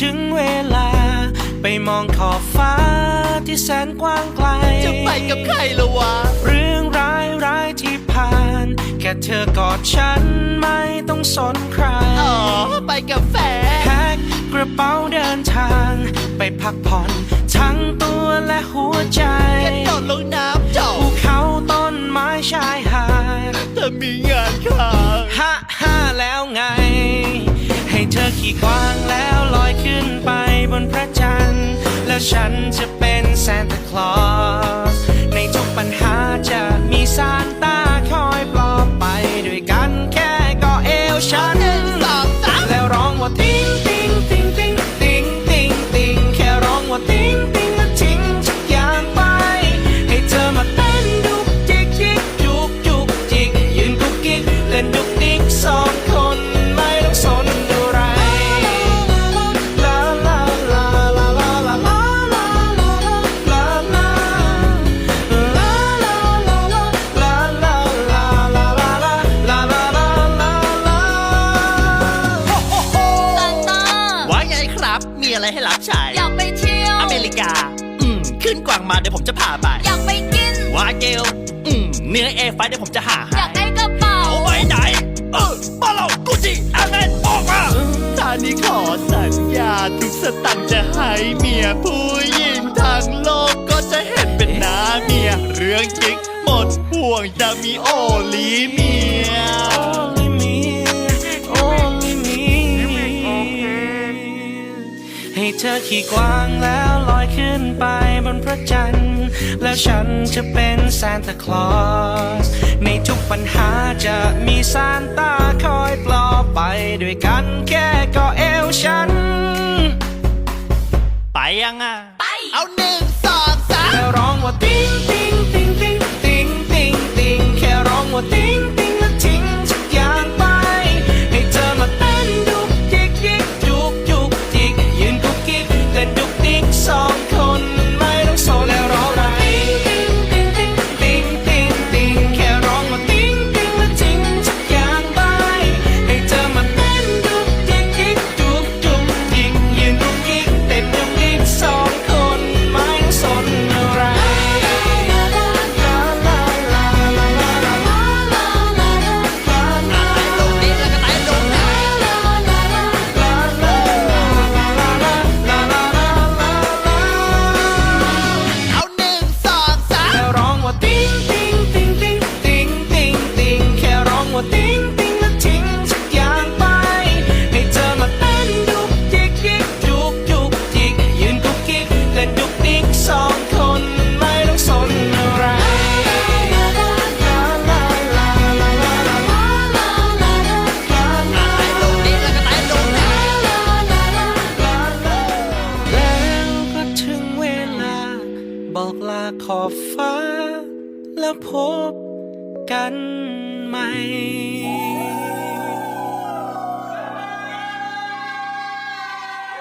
ถึงเวลา ไปมองขอบฟ้าที่แสนกว้างไกล จะไปกับใครละวะ เรื่องร้ายร้ายที่ผ่าน แค่เธอกอดฉันไม่ต้องสนใคร อ๋อ ไปกับแฟนแพ็คกระเป๋าเดินทาง ไปพักผ่อนทั้งตัวและหัวใจกระโดดลงน้ำจอภูเขาต้นไม้ชายหาดเธอมีงานค้าง ฮ่าฮ่าแล้วไง ให้เธอขี่กวาง ฉันจะเป็นซานตาคลอส มีอะไรให้รับใช้อยากไปเที่ยว อเมริกา อืม ขึ้นกวางมาเดี๋ยวผมจะพาไป อยากไปกิน วาเกล อืม เนื้อเอไฟเดี๋ยวผมจะหาอให้ยากได้กระเป๋า เอาไปไหน เออบ้านเรากูจิอาเมนออกมาตานี้ขอสัญญาทุกสตังค์จะให้เมียผู้หญิงทั้งโลกก็จะเห็นเป็นหน้าเมีย เรื่องจริงหมดห่วงจะมีโอลีเมีย เธอขี่กวางแล้วลอยขึ้นไปบนพระจันทร์ แล้วฉันจะเป็นซานตาคลอส ในทุกปัญหาจะมีซานตาคอยปลอบไปด้วยกันแค่ก็เอวฉัน ไปยังอะ ไป เอาหนึ่งสองสามแค่ร้องว่าติ้งติ้งติ้งติ้งติ้งติ้งติ้งแค่ร้องว่าติ้ง ดุกดิกสองคนไม่ต้องสนอะไรไต่ลงนี้แล้วก็ไต่ลงนะแล้วก็ถึงเวลา บอกลาขอบฟ้า แล้วพบกันใหม่